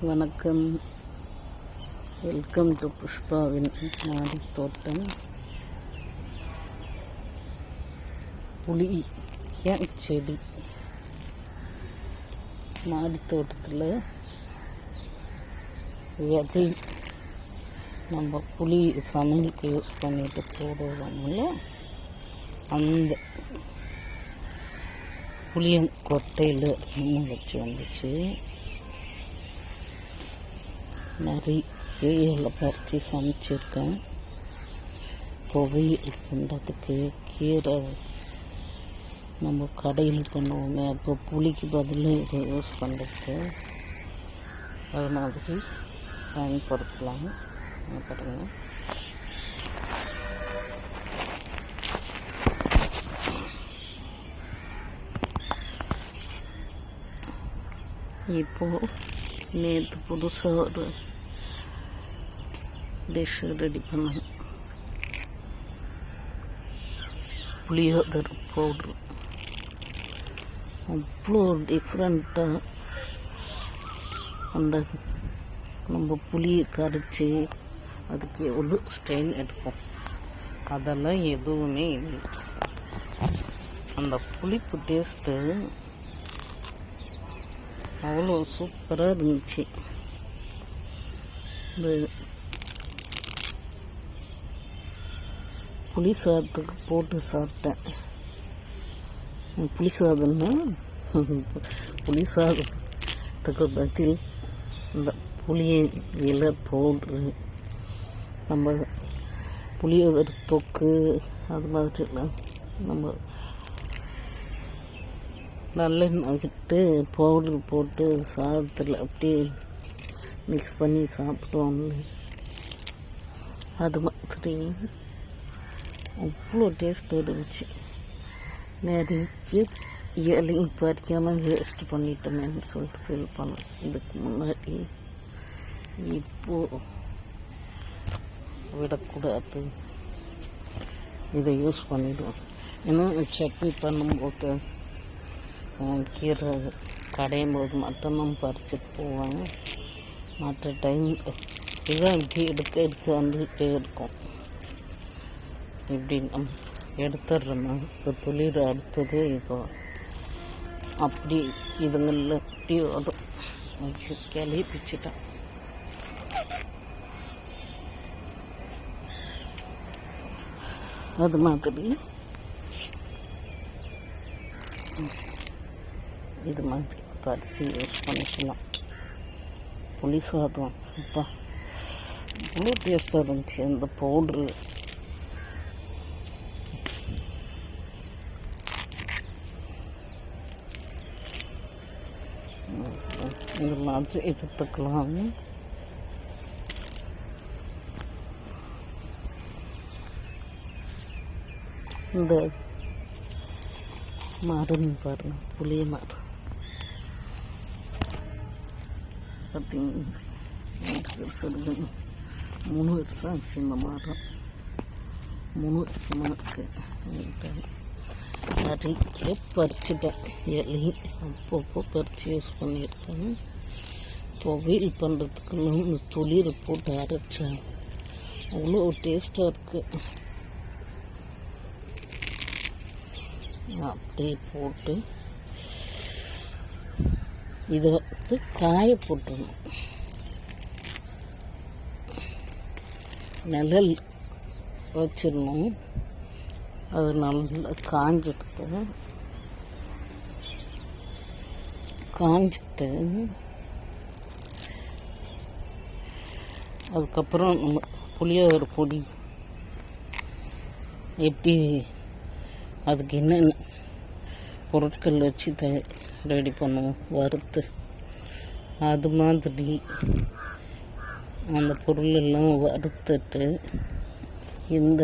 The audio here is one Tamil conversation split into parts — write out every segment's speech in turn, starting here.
வணக்கம். வெல்கம் டு புஷ்பாவின் மாடி தோட்டம். புளி ஏன் செடி? மாடி தோட்டத்தில் விதை நம்ம புளி சமையலுக்கு யூஸ் பண்ணிட்டு போடுவோம்ல அந்த புளியன் கொட்டையில் வச்சு வந்துச்சு. நிறைய இலை பறித்து சமைச்சிருக்கேன். துவையல் பண்ணுறதுக்கு கீரை நம்ம கடையில் பண்ணுவோமே. அப்போ புளிக்கு பதில் இதை யூஸ் பண்ணுறது அது மாதிரி பயன்படுத்தலாம். இங்க பாருங்க. இப்போது நேற்று புதுசாக ஒரு டிஷ் ரெடி பண்ணேன் புளியோதர் பவுட்ரு அவ்வளோ டிஃப்ரெண்ட்டாக அந்த நம்ம புளியை கரைச்சி அதுக்கு எவ்வளோ ஸ்டைல் எடுப்போம் அதெல்லாம் எதுவுமே இல்லை அந்த புளிப்பு டேஸ்ட்டு அவ்வளோ சூப்பராக இருந்துச்சு. இந்த புளி சாதத்துக்கு போட்டு சாப்பிட்டேன். புளி சாதம்னா புளி சாதத்துக்கு பதில் இந்த புளி இலை பவுட்ரு நம்ம புளியோதரை தொக்கு அது மாதிரிலாம் நம்ம நல்லெண்ணெய் விட்டு பவுடர் போட்டு சாதத்தில் அப்படியே மிக்ஸ் பண்ணி சாப்பிடுவாங்க அது மாதிரி அவ்வளோ டேஸ்ட் இருந்துச்சு. நிறைய இலையும் பறிக்காமல் வேஸ்ட் பண்ணிட்டோமேன்னு சொல்லிட்டு ஃபீல் பண்ணேன் இதுக்கு முன்னாடி இப்போது விடக்கூடாது. இதை யூஸ் பண்ணிவிடுவோம் ஏன்னா சட்னி பண்ணும்போது கீரை கடையும் போது மட்டும்தான் பறிச்சுட்டு போவாங்க. மற்ற டைம் இதுதான் இப்படி எடுக்க எடுக்க வந்துக்கிட்டே இருக்கும். இப்படி நம்ம எடுத்துடுறோம்னா இப்போ துளிர் அடுத்தது இப்போ அப்படி இதுங்களில் இப்படி வரும். கிளி பிச்சுட்டான் அது மாதிரி. இது மாதிரி பறித்து யூஸ் பண்ணிக்கலாம். புளி சாதம். அப்பா அவ்வளோ டேஸ்ட்டாக இருந்துச்சு அந்த பவுட்ரு இந்த மாதிரி எடுத்துக்கலாம். இந்த மருந்து பாருங்க புளிய மரம். பார்த்தீங்கன்னா மூணு வருஷம் ஆச்சு இந்த மாதம் மூணு வருஷமாக இருக்கு நிறைய பறிச்சுட்டேன். இலை அப்பப்போ பறித்து யூஸ் பண்ணியிருக்கேன். துவையல் பண்ணுறதுக்குன்னு இந்த துளிரை போட்டு அரைச்சேன். அவ்வளோ டேஸ்ட்டாக இருக்குது அப்படியே போட்டு இதை வந்து காய போட்டுணும். நிழல் வச்சிடணும் அது நல்லா காஞ்சிட்டு காஞ்சிட்டு அதுக்கப்புறம் நம்ம புளியோதரை பொடி எப்படி அதுக்கு என்னென்ன பொருட்கள் வச்சு த ரெடி பண்ணுவோம். வறுத்து. அது மாதிரி அந்த பொருளெல்லாம் வறுத்துட்டு இந்த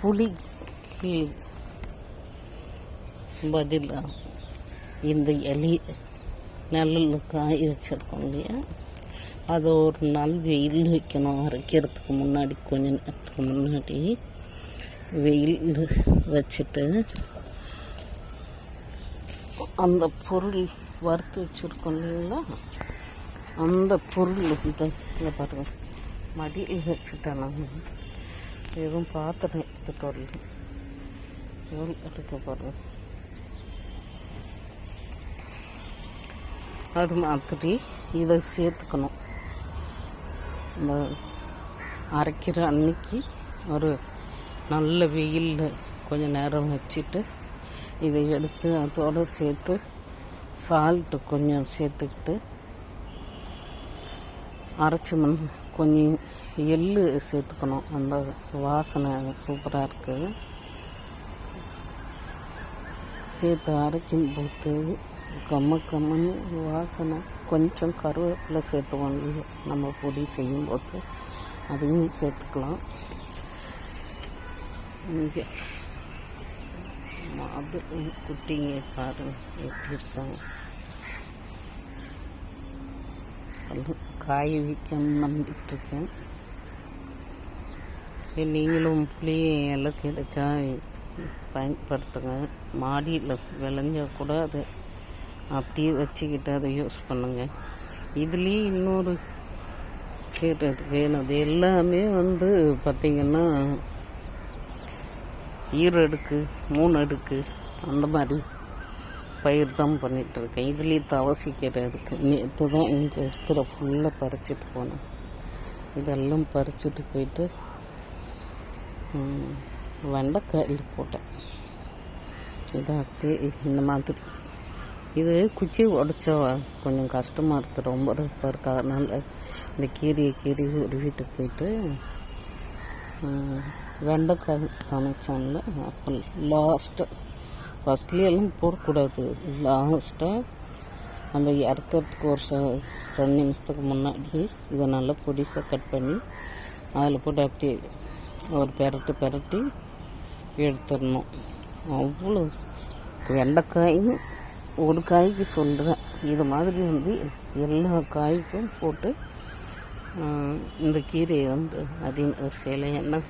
புளிக்கு பதிலாக இந்த எலி நிழலில் காய வச்சுருக்கோம் இல்லையா? அதை ஒரு நாள் வெயில் வைக்கணும். அரைக்கிறதுக்கு முன்னாடி கொஞ்ச நேரத்துக்கு முன்னாடி வெயில் வச்சுட்டு அந்த பொருள் வறுத்து வச்சுருக்கோம் இல்லைங்களா? அந்த பொருள் வந்து இங்கே பாருங்க. மடியில் வச்சுட்டேன் நான் எதுவும் பாத்திரம் எடுத்துட்டு வரல. எவ்வளோ இருக்க பாருங்க அது மாதிரி இதை சேர்த்துக்கணும். இந்த அரைக்கிற அன்னைக்கு ஒரு நல்ல வெயிலில் கொஞ்சம் நேரம் வச்சுட்டு இதை எடுத்து அதோடு சேர்த்து சால்ட்டு கொஞ்சம் சேர்த்துக்கிட்டு அரைச்சி மண் கொஞ்சம் எள் சேர்த்துக்கணும். அந்த வாசனை சூப்பராக இருக்குது சேர்த்து அரைக்கும் போது கம்ம கம்மன்னு வாசனை கொஞ்சம் கருவேப்பிலை சேர்த்துவோம் நம்ம பொடி செய்யும் போது அதையும் சேர்த்துக்கலாம். இங்கே அது குட்டிங்க பாருங்க எப்படி இருக்காங்க. எல்லாம் காய வைக்கணும்னு நம்பிட்டுருக்கேன் நீங்களும் புளியும் எல்லாம் கிடைச்சா பயன்படுத்துங்க. மாடியில் விளைஞ்சா கூட அது அப்படியே வச்சுக்கிட்டு அதை யூஸ் பண்ணுங்க. இதுலேயும் இன்னொரு கேட்டு இருக்குது அது எல்லாமே வந்து பார்த்திங்கன்னா ஈர அடுக்கு மூணு அடுக்கு அந்த மாதிரி பயிர் தான் பண்ணிகிட்ருக்கேன் இருக்கேன். இதுலேயும் தவசிக்கிறதுக்கு இருக்குது நேற்று தான் இங்கே இருக்கிற ஃபுல்லாக பறிச்சிட்டு போனேன். இதெல்லாம் பறிச்சிட்டு போயிட்டு வெண்டைக்காயில் போட்டேன். இதை அப்படியே இந்த மாதிரி. இது குச்சி உடச்சா கொஞ்சம் கஷ்டமாக இருக்குது ரொம்ப ரப்பாக இருக்கு. அதனால் இந்த கீரையை கீரி ஒரு வீட்டுக்கு போயிட்டு வெண்டைக்காய் சமைச்சோம்ல அப்போ லாஸ்ட்டாக ஃபஸ்ட்லேயெல்லாம் போடக்கூடாது. லாஸ்ட்டாக நம்ம இறக்கிறதுக்கு ஒரு ச ரெண்டு நிமிஷத்துக்கு முன்னாடி இதை நல்லா பொடிசாக கட் பண்ணி அதில் போட்டு அப்படியே ஒரு பெரட்டு பெரட்டி எடுத்துடணும். அவ்வளோ வெண்டைக்காயும் ஒரு காய்க்கு சொல்கிறேன் இது மாதிரி வந்து எல்லா காய்க்கும் போட்டு இந்த கீரையை வந்து அதிகம் செய்யலை ஏன்னா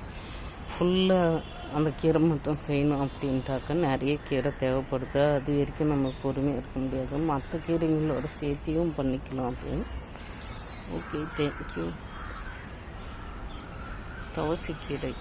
ஃபுல்லாக அந்த கீரை மட்டும் செய்யணும் அப்படின்ட்டாக்க நிறைய கீரை தேவைப்படுது. அது வரைக்கும் நம்ம பொறுமையாக இருக்க முடியாது. மற்ற கீரைங்களோட சேர்த்தியும் பண்ணிக்கலாம் அப்படின்னு ஓகே தேங்க்யூ தவசி கீரை